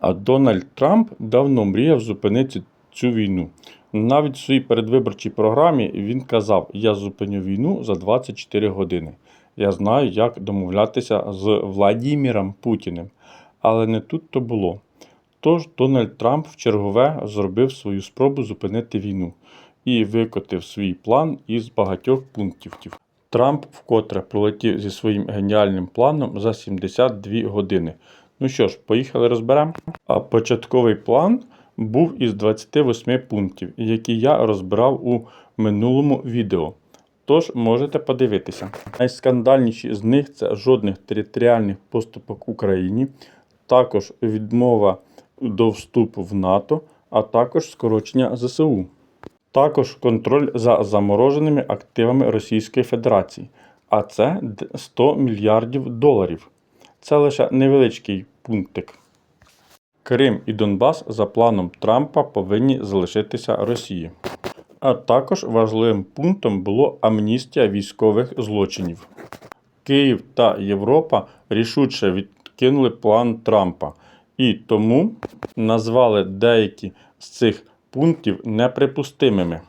А Дональд Трамп давно мріяв зупинити цю війну. Навіть в своїй передвиборчій програмі він казав: Я зупиню війну за 24 години. Я знаю, як домовлятися з Владіміром Путіним. Але не тут то було. Тож Дональд Трамп в чергове зробив свою спробу зупинити війну і викотив свій план із багатьох пунктів. Трамп вкотре пролетів зі своїм геніальним планом за 72 години. Ну що ж, поїхали розберемо. А початковий план був із 28 пунктів, які я розбирав у минулому відео. Тож можете подивитися. Найскандальніші з них це жодних територіальних поступок Україні, також відмова до вступу в НАТО, а також скорочення ЗСУ. Також контроль за замороженими активами Російської Федерації, а це 100 мільярдів доларів. Це лише невеличкий пунктик. Крим і Донбас за планом Трампа повинні залишитися Росії. А також важливим пунктом було амністія військових злочинів. Київ та Європа рішуче відкинули план Трампа і тому назвали деякі з цих пунктів неприпустимими.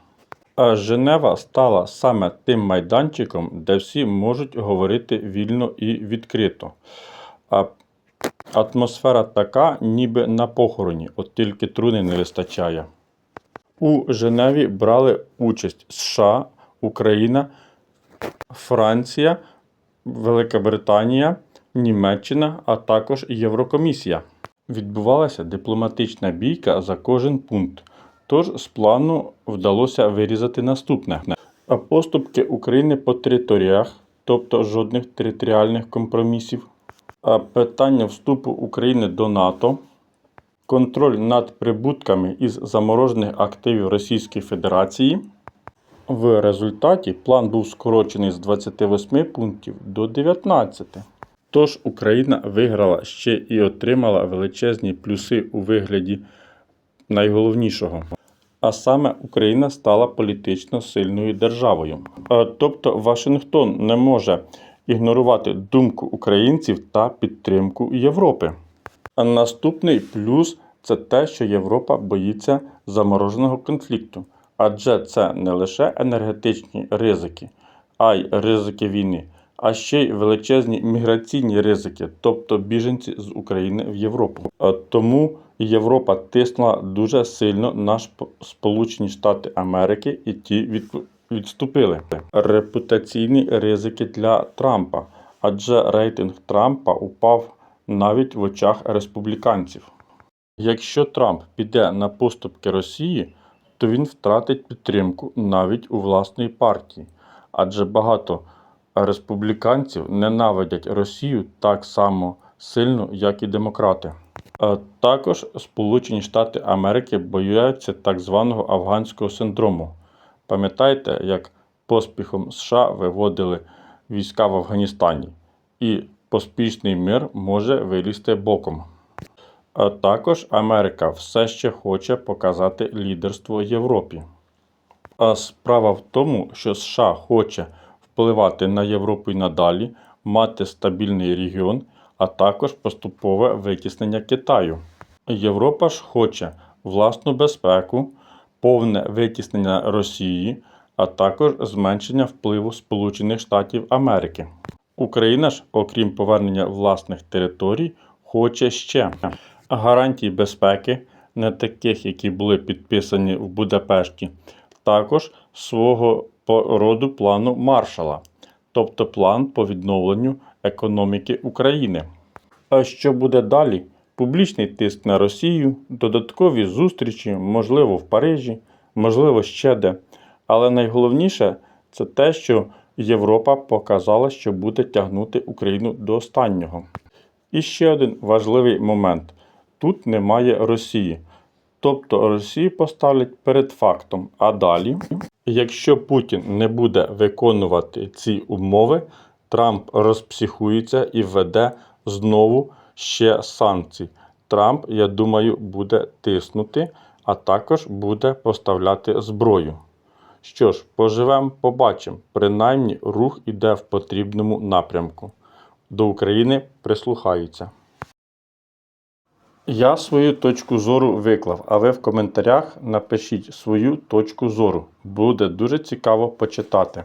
А Женева стала саме тим майданчиком, де всі можуть говорити вільно і відкрито. Атмосфера така, ніби на похороні, от тільки труни не вистачає. У Женеві брали участь США, Україна, Франція, Велика Британія, Німеччина, а також Єврокомісія. Відбувалася дипломатична бійка за кожен пункт. Тож з плану вдалося вирізати наступне: поступки України по територіях, тобто жодних територіальних компромісів, питання вступу України до НАТО, контроль над прибутками із заморожених активів Російської Федерації. В результаті план був скорочений з 28 пунктів до 19. Тож Україна виграла ще і отримала величезні плюси у вигляді найголовнішого. А саме Україна стала політично сильною державою. Тобто Вашингтон не може ігнорувати думку українців та підтримку Європи. А наступний плюс це те, що Європа боїться замороженого конфлікту, адже це не лише енергетичні ризики, а й ризики війни, а ще й величезні міграційні ризики, тобто біженці з України в Європу. Тому Європа тиснула дуже сильно на Сполучені Штати Америки, і ті від- відступили. Репутаційні ризики для Трампа, адже рейтинг Трампа упав навіть в очах республіканців. Якщо Трамп піде на поступки Росії, то він втратить підтримку навіть у власної партії, адже багато республіканців ненавидять Росію так само сильно, як і демократи. Також Сполучені Штати Америки бояться так званого афганського синдрому. Пам'ятаєте, як поспіхом США виводили війська в Афганістані, і поспішний мир може вилізти боком. А також Америка все ще хоче показати лідерство Європі. А справа в тому, що США хоче впливати на Європу і надалі, мати стабільний регіон, а також поступове витіснення Китаю. Європа ж хоче власну безпеку, повне витіснення Росії, а також зменшення впливу Сполучених Штатів Америки. Україна ж, окрім повернення власних територій, хоче ще гарантій безпеки, не таких, які були підписані в Будапешті, також свого роду плану Маршала, тобто план по відновленню економіки України. А що буде далі? Публічний тиск на Росію, додаткові зустрічі, можливо, в Парижі, можливо, ще де. Але найголовніше це те, що Європа показала, що буде тягнути Україну до останнього. І ще один важливий момент: тут немає Росії. Тобто Росію поставлять перед фактом. А далі, якщо Путін не буде виконувати ці умови, Трамп розпсихується і введе знову ще санкції. Трамп, я думаю, буде тиснути, а також буде поставляти зброю. Що ж, поживемо, побачимо. Принаймні рух іде в потрібному напрямку. До України прислухаються. Я свою точку зору виклав, а ви в коментарях напишіть свою точку зору. Буде дуже цікаво почитати.